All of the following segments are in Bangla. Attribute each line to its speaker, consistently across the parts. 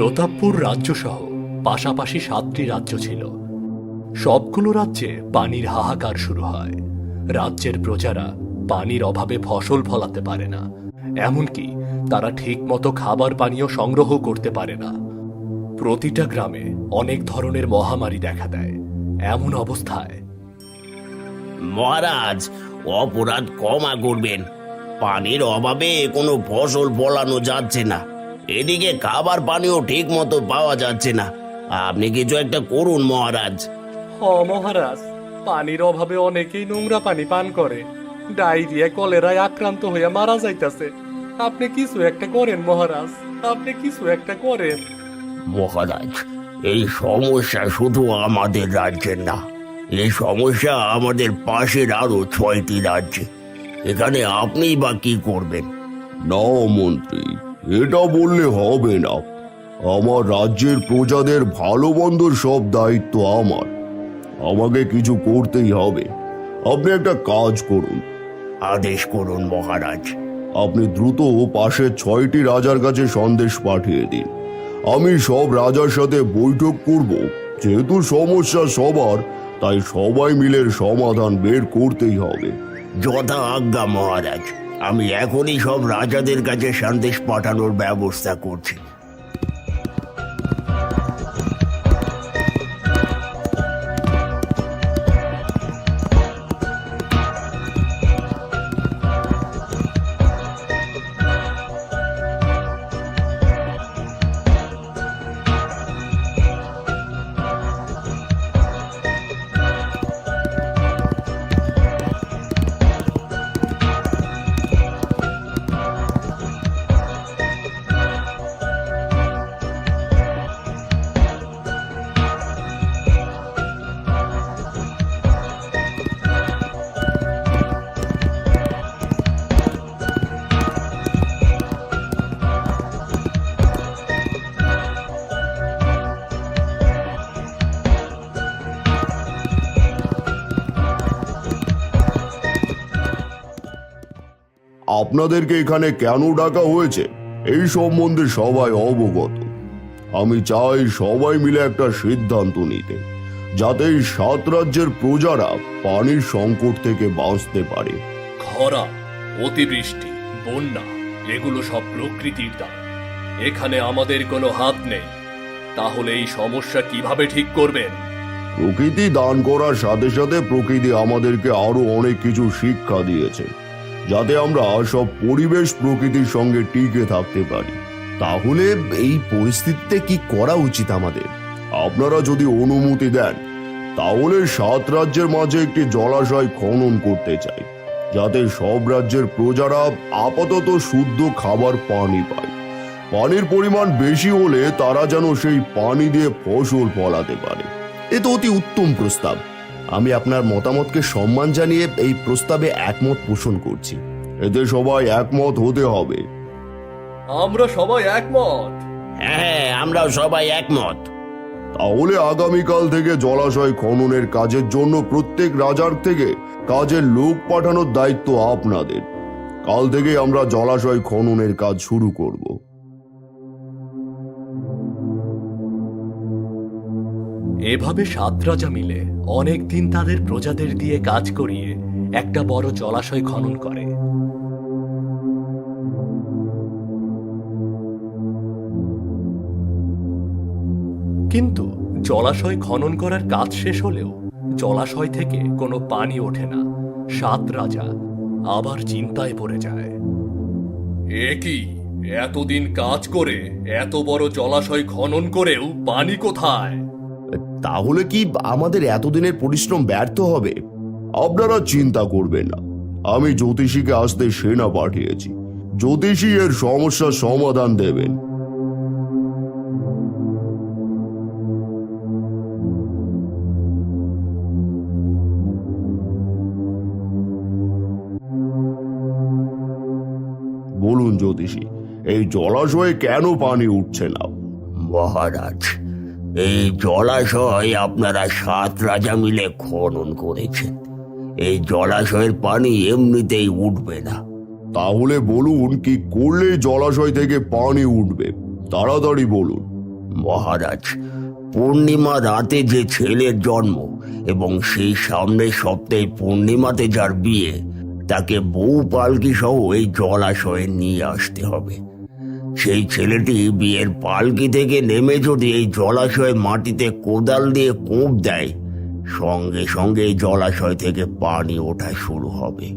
Speaker 1: প্রতাপপুর রাজ্যসহ পাশাপাশি সাতটি রাজ্য ছিল। সবগুলো রাজ্যে পানির হাহাকার শুরু হয়। রাজ্যের প্রজারা পানির অভাবে ফসল ফলাতে পারে না। এমনকি তারা ঠিকমতো খাবার পানীয় সংগ্রহ করতে পারে না। প্রতিটা গ্রামে অনেক ধরনের মহামারী দেখা দেয়। এমন অবস্থায়
Speaker 2: মহারাজ, অপরাধ ক্ষমা করবেন পানির অভাবে কোনো ফসল ফলানো যাচ্ছে না। এদিকে খাবার পানিও ঠিক মতো পাওয়া যাচ্ছে না। আপনি কিছু একটা করুন মহারাজ।
Speaker 1: হ মহারাজ। পানির অভাবে অনেকেই নোংরা পানি পান করে। ডায়রিয়া কলেরায় আক্রান্ত হয়ে মারা যাইতাছে। আপনি কিছু একটা করেন মহারাজ। আপনি কিছু একটা করেন।
Speaker 2: মহারাজ এই সমস্যা শুধু আমাদের রাজ্যের না এই সমস্যা আমাদের পাশের আরও ছয়টি রাজ্যে। এখানে আপনিই বা কি করবেন?
Speaker 3: না মন্ত্রী। এটা বললে হবে না। আমার রাজ্যের প্রজাদের ভালো মন্দর সব দায়িত্ব আমার। আমাকে কিছু করতেই হবে। আপনি একটা কাজ করুন।
Speaker 2: আদেশ করুন মহারাজ।
Speaker 3: আপনি দ্রুত পাশের ছয়টি রাজার কাছে সন্দেশ পাঠিয়ে দিন। আমি সব রাজার সাথে বৈঠক করব। যেহেতু সমস্যা সবার তাই সবাই মিলে এর সমাধান বের করতেই হবে।
Speaker 2: যথা আজ্ঞা মহারাজ। আমি এখনই সব রাজাদের কাছে সন্দেশ পাঠানোর ব্যবস্থা করছি।
Speaker 3: আপনাদেরকে এখানে কেন ডাকা হয়েছে? এই সম্বন্ধে সবাই অবগত। আমি চাই সবাই মিলে একটা সিদ্ধান্ত নিতে যাতে এই সাত রাজ্যের প্রজারা পানির সংকট থেকে বাঁচতে পারে।
Speaker 1: খরা অতিবৃষ্টি বন্যা এগুলো সব প্রকৃতির দান এখানে আমাদের কোনো হাত নেই। তাহলে এই সমস্যা কীভাবে ঠিক করবেন?
Speaker 3: প্রকৃতি দান করার সাথে সাথে প্রকৃতি আমাদেরকে আরও অনেক কিছু শিক্ষা দিয়েছে। যাতে আমরা সব পরিবেশ প্রকৃতির সঙ্গে টিকে থাকতে পারি।
Speaker 4: তাহলে এই পরিস্থিতিতে কি করা উচিত আমাদের?
Speaker 3: আপনারা যদি অনুমতি দেন, তাহলে সাত রাজ্যের মাঝে একটি জলাশয় খনন করতে চাই, যাতে সব রাজ্যের প্রজারা আপাতত শুদ্ধ খাবার পানি পায়। পানির পরিমাণ বেশি হলে তারা যেন সেই পানি দিয়ে ফসল ফলাতে পারে।
Speaker 4: এ তো অতি উত্তম প্রস্তাব। আমি আপনার মতামতকে সম্মান জানিয়ে এই প্রস্তাবে একমত পোষণ করছি।
Speaker 3: এতে সবাই একমত হতে হবে।
Speaker 1: আমরা সবাই একমত।
Speaker 2: হ্যাঁ আমরাও সবাই একমত।
Speaker 3: তাহলে আগামীকাল থেকে জলাশয় খননের কাজের জন্য প্রত্যেক রাজার থেকে কাজের লোক পাঠানোর দায়িত্ব আপনাদের। কাল থেকে আমরা জলাশয় খননের কাজ শুরু করব।
Speaker 1: এভাবে সাত রাজা মিলে অনেক দিন তাদের প্রজাদের দিয়ে কাজ করিয়ে একটা বড় জলাশয় খনন করে। কিন্তু জলাশয় খনন করার কাজ শেষ হলেও জলাশয় থেকে কোনো পানি ওঠে না। সাত রাজা আবার চিন্তায় পড়ে যায়। এ কি? এতদিন কাজ করে এত বড় জলাশয় খনন করেও পানি কোথায়?
Speaker 4: তাহলে কি আমাদের এতদিনের পরিশ্রম ব্যর্থ হবে?
Speaker 3: আপনারা চিন্তা করবেন না। আমি জ্যোতিষীকে আসতে সেনা পাঠিয়েছি। জ্যোতিষী এর সমস্যার সমাধান দেবেন। বলুন জ্যোতিষী, এই জলাশয়ে কেন পানি উঠছে না?
Speaker 2: মহারাজ এই জলাশয় আপনারা সাত রাজা মিলে খনন করেছেন। এই জলাশয়ের পানি এমনিতেই উঠবে না।
Speaker 3: তাহলে বলুন কি করলে জলাশয় থেকে পানি উঠবে? তাড়াতাড়ি বলুন।
Speaker 2: মহারাজ পূর্ণিমা রাতে যে ছেলের জন্ম এবং সেই সামনের সপ্তাহে পূর্ণিমাতে যার বিয়ে তাকে বউ পালকি সহ এই জলাশয়ে নিয়ে আসতে হবে। সেই ছেলেটি বিয়ের পালকি থেকে নেমে যদি এই জলাশয়ে মাটিতে কোদাল দিয়ে কোপ দেয় সঙ্গে সঙ্গে এই জলাশয় থেকে পানি ওঠা শুরু হবে।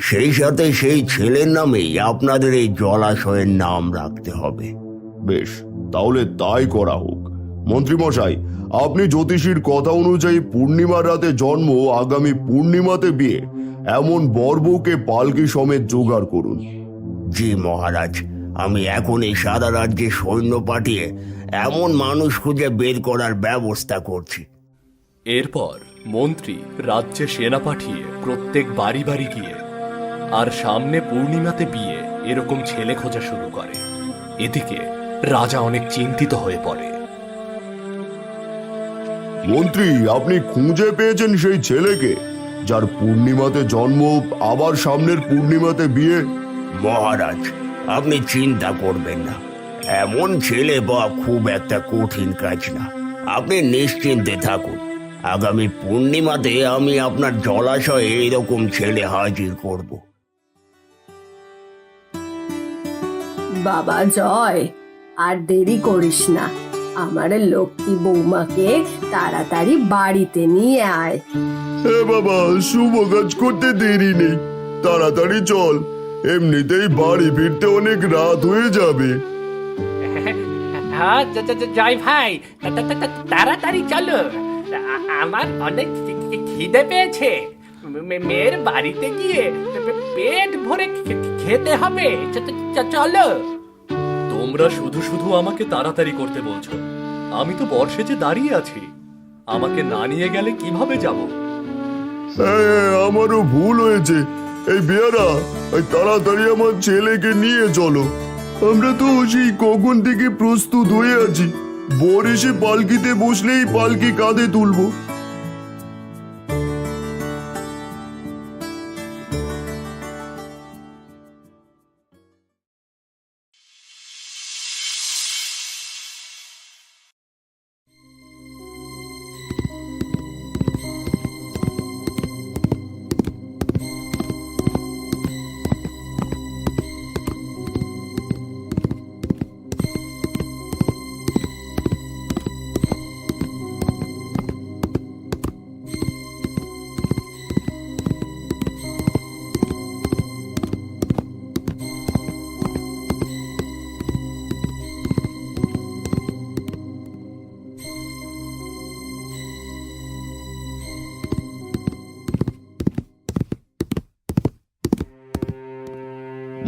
Speaker 2: সেই সাথে সেই ছেলের নামেই আপনাদের এই জলাশয়ের নাম রাখতে হবে।
Speaker 3: বেশ তাহলে তাই করা হোক। মন্ত্রীমশাই আপনি জ্যোতিষীর কথা অনুযায়ী পূর্ণিমার রাতে জন্ম আগামী পূর্ণিমাতে বিয়ে এমন বরবউকে পালকি সমেত জোগাড় করুন।
Speaker 2: জি মহারাজ আমি এখন এই সারা রাজ্যে সৈন্য পাঠিয়ে এমন মানুষ খুঁজে বের করার ব্যবস্থা করছি।
Speaker 1: এরপর মন্ত্রী রাজ্যে সেনা পাঠিয়ে প্রত্যেক বাড়ি বাড়ি গিয়ে আর সামনে পূর্ণিমাতে বিয়ে এরকম ছেলে খোঁজা শুরু করে। এদিকে রাজা অনেক চিন্তিত হয়ে পড়ে।
Speaker 3: মন্ত্রী আপনি খুঁজে পেয়েছেন সেই ছেলেকে যার পূর্ণিমাতে জন্ম আবার সামনের পূর্ণিমাতে বিয়ে?
Speaker 2: মহারাজ আপনি চিন্তা করবেন না। এমন ছেলে বা খুব একটা কঠিন কাজ না। আপনি নিশ্চিন্তে থাকুন। আগামী পূর্ণিমাতে আমি আপনার জলাশয়ে এরকম ছেলে হাজির করব।
Speaker 5: বাবা জয় আর দেরি করিস না। আমার লক্ষ্মী বৌমাকে তাড়াতাড়ি বাড়িতে নিয়ে আয়।
Speaker 3: এ বাবা শুভ কাজ করতে দেরি নেই। তাড়াতাড়ি চল। এমনিতেই বাড়ি ফিরতে অনেক রাত হয়ে যাবে।
Speaker 6: হ্যাঁ জয় ভাই। তাড়াতাড়ি চলো। আমার অনেক খিদে পেয়েছে। মেয়ের বাড়িতে গিয়ে পেট ভরে খেতে হবে। চলো।
Speaker 1: তোমরা শুধু শুধু আমাকে তাড়াতাড়ি করতে বলছো। আমি তো বর্ষে যে দাঁড়িয়ে আছি। আমাকে না নিয়ে গেলে কীভাবে যাব?
Speaker 3: হ্যাঁ আমারও ভুল হয়েছে। এই বেয়ারা তাড়াতাড়ি আমার ছেলেকে নিয়ে চলো। আমরা তো সেই কখন থেকে প্রস্তুত হয়ে আছি। বর এসে পালকিতে বসলেই পালকি কাঁধে তুলবো।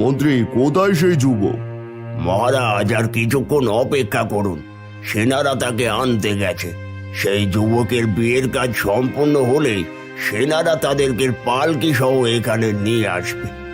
Speaker 3: মন্ত্রী, কোথায় সেই যুবক?
Speaker 2: মহারাজ, আর কিছুক্ষণ অপেক্ষা করুন। সেনারা তাকে আনতে গেছে। সেই যুবকের বিয়ের কাজ সম্পূর্ণ হলেই সেনারা তাদেরকে পালকি সহ এখানে নিয়ে আসবে।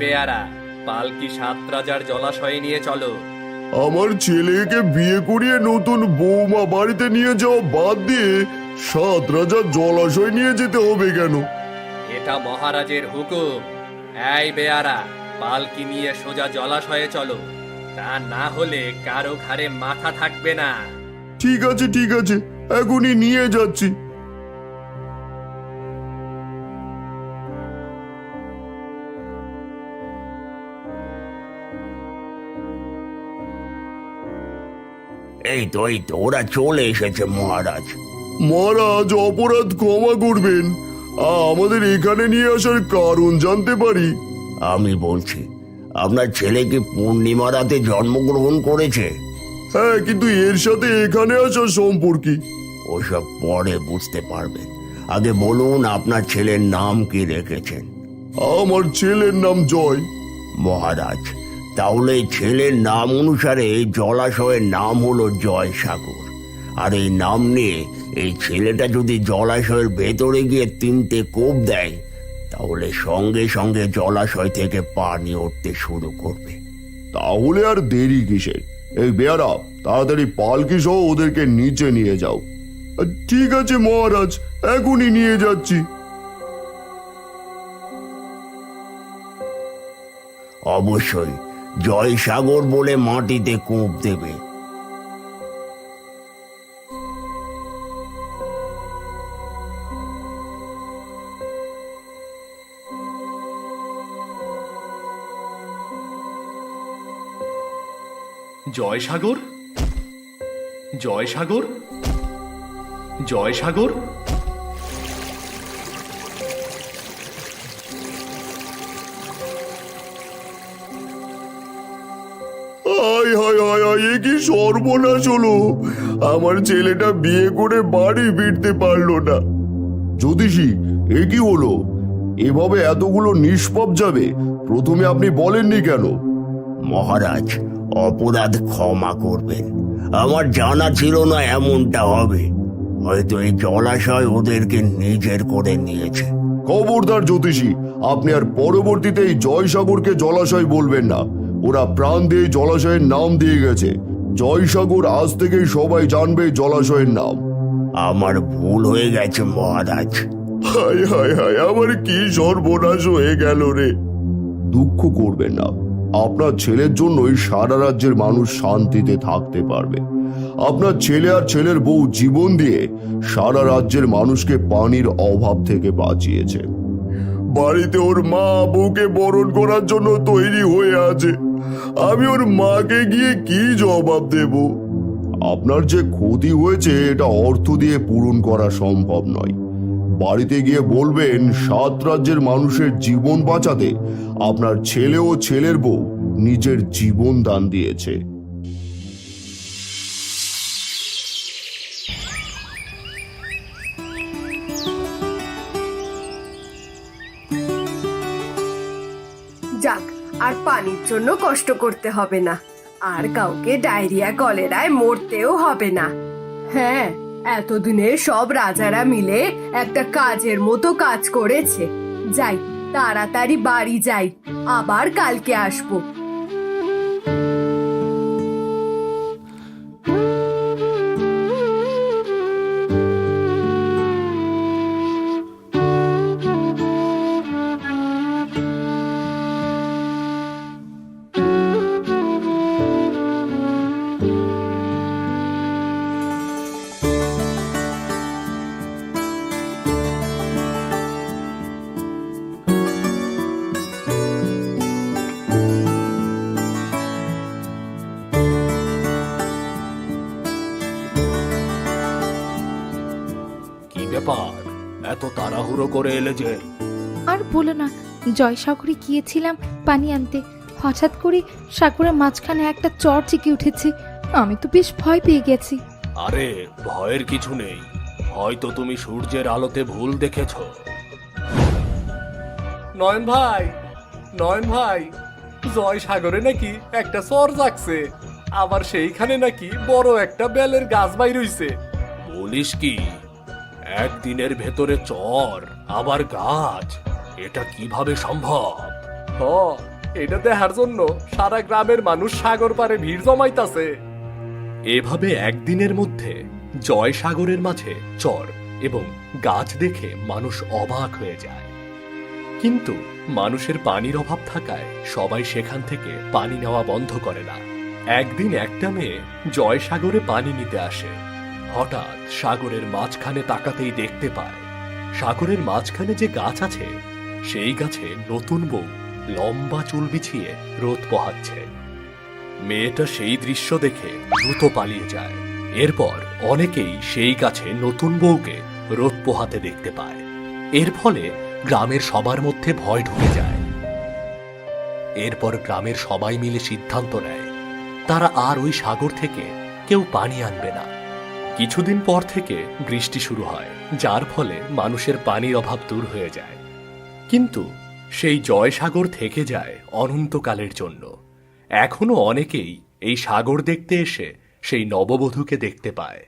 Speaker 1: বেয়ারা পালকি সাত রাজার জলাশয়ে নিয়ে চলো।
Speaker 3: আমার ছেলেকে বিয়ে করিয়ে নতুন বৌমা বাড়িতে নিয়ে যাওয়া বাদ দিয়ে সাত রাজার জলাশয় নিয়ে যেতে হবে কেন?
Speaker 1: এটা মহারাজের হুকুম। এই বেয়ারা পালকি নিয়ে সোজা জলাশয়ে চলো। তা না হলে কারও ঘাড়ে মাথা থাকবে না।
Speaker 3: ঠিক আছে ঠিক আছে এখনই নিয়ে যাচ্ছি।
Speaker 2: এই তো এই তো ওরা চলে এসেছে মহারাজ।
Speaker 3: মহারাজ অপরাধ ক্ষমা করবেন। আমাদের এখানে নিয়ে আসার কারণ জানতে পারি।
Speaker 2: আমি বলছি আপনার ছেলে কি পূর্ণিমা রাতে জন্মগ্রহণ করেছে?
Speaker 3: হ্যাঁ কিন্তু এর সাথে এখানে আসার সম্পর্কে।
Speaker 2: ওসব পরে বুঝতে পারবেন। আগে বলুন আপনার ছেলের নাম কি রেখেছেন?
Speaker 3: আমার ছেলের নাম জয়।
Speaker 2: মহারাজ তাহলে ছেলের নাম অনুসারে জলাশয়ের নাম হলো জয় সাগর আর এই নাম নিয়ে এই ছেলেটা যদি জলাশয়ের ভেতরে গিয়ে তিনটে কোপ দেয় তাহলে সঙ্গে সঙ্গে জলাশয় থেকে পানি উঠতে শুরু করবে।
Speaker 3: তাহলে আর দেরি কিসের? এই বেয়ারা তাড়াতাড়ি পালকি সহ ওদেরকে নিচে নিয়ে যাও। ঠিক আছে মহারাজ এখনই নিয়ে যাচ্ছি।
Speaker 2: অবশ্যই। জয় সাগর বলে মাটিতে কূপ দেবে।
Speaker 1: জয়সাগর? জয়সাগর? জয়
Speaker 3: হায় এ কি সর্বনাশ হলো? আমার ছেলেটা বিয়ে করে বাড়ি ফিরতে পারল না। জ্যোতিষী এ কি হলো? এভাবে এতগুলো নিষ্পাপ যাবে প্রথমে আপনি বলেননি কেন?
Speaker 2: মহারাজ অপরাধ ক্ষমা করবেন। আমার জানা ছিল না এমনটা হবে। হয়তো এই জলাশয় ওদেরকে নিজের করে নিয়েছে।
Speaker 3: খবরদার জ্যোতিষী আপনি আর পরবর্তীতে এই জয়সাগরকে জলাশয় বলবেন না। ওরা প্রাণ দিয়ে জলাশয়ের নাম দিয়ে গেছে। জয়সাগর আজ থেকেই সবাই জানবে জলাশয়ের নাম।
Speaker 2: আমার ভুল হয়ে গেছে মহারাজ।
Speaker 3: হায় হায় হায় আমার কি সর্বনাশ হয়ে গেল রে। দুঃখ করবেন না। আপনার ছেলের জন্যই সারা রাজ্যের মানুষ শান্তিতে থাকতে পারবে। আপনার ছেলে আর ছেলের বউ জীবন দিয়ে সারা রাজ্যের মানুষকে পানির অভাব থেকে বাঁচিয়েছে। বাড়িতে ওর মা বউকে বরণ করার জন্য তৈরি হয়ে আছে। আমি ওর মাকে গিয়ে কি জবাব দেব? আপনার যে ক্ষতি হয়েছে, এটা অর্থ দিয়ে পূরণ করা সম্ভব নয়। বাড়িতে গিয়ে বলবেন, সাত রাজ্যের মানুষের জীবন বাঁচাতে আপনার ছেলে ও ছেলের বউ নিজের জীবন দান দিয়েছে।
Speaker 5: আর পানির জন্য কষ্ট করতে হবে না। আর কাউকে ডায়রিয়া, কলেরায় মরতেও হবে না। হ্যাঁ এতদিনে সব রাজারা মিলে একটা কাজের মতো কাজ করেছে। যাই, তাড়াতাড়ি বাড়ি যাই, আবার কালকে আসব।
Speaker 1: এত তাড়াহুড়ো করে এলে যে।
Speaker 7: আর বলো না জয়সাগরে গিয়েছিলাম পানি আনতে। হঠাৎ করে সাগরের মাঝখানে একটা চর চিকে উঠেছে। আমি তো বেশ ভয় পেয়ে গেছি।
Speaker 1: আরে ভয়ের কিছু নেই। হয়তো তুমি সূর্যের আলোতে ভুল দেখেছ। নয়ন ভাই নয়ন ভাই জয় সাগরে নাকি একটা চর জাগছে। আবার সেইখানে নাকি বড় একটা বেলের গাছ বাই রইছে বলিস কি? একদিনের ভেতরে চর আবার গাছ। এটা কীভাবে সম্ভব? হ এটা দেখার জন্য সারা গ্রামের মানুষ সাগর পারে ভিড় জমাইতাছে। এভাবে একদিনের মধ্যে জয় সাগরের মাঝে চর এবং গাছ দেখে মানুষ অবাক হয়ে যায়। কিন্তু মানুষের পানির অভাব থাকায় সবাই সেখান থেকে পানি নেওয়া বন্ধ করে না। একদিন একটা মেয়ে জয় সাগরে পানি নিতে আসে। হঠাৎ সাগরের মাঝখানে তাকাতেই দেখতে পায়, সাগরের মাঝখানে যে গাছ আছে, সেই গাছে নতুন বউ লম্বা চুল বিছিয়ে রোদ পোহাচ্ছে। মেয়েটা সেই দৃশ্য দেখে দ্রুত পালিয়ে যায়। এরপর অনেকেই সেই গাছে নতুন বউকে রোদ পোহাতে দেখতে পায়। এর ফলে গ্রামের সবার মধ্যে ভয় ঢুকে যায়। এরপর গ্রামের সবাই মিলে সিদ্ধান্ত নেয়, তারা আর ওই সাগর থেকে কেউ পানি আনবে না। কিছুদিন পর থেকে বৃষ্টি শুরু হয়, যার ফলে মানুষের পানির অভাব দূর হয়ে যায়। কিন্তু সেই জয়সাগর থেকে যায় অনন্তকালের জন্য। এখনও অনেকেই এই সাগর দেখতে এসে সেই নববধূকে দেখতে পায়।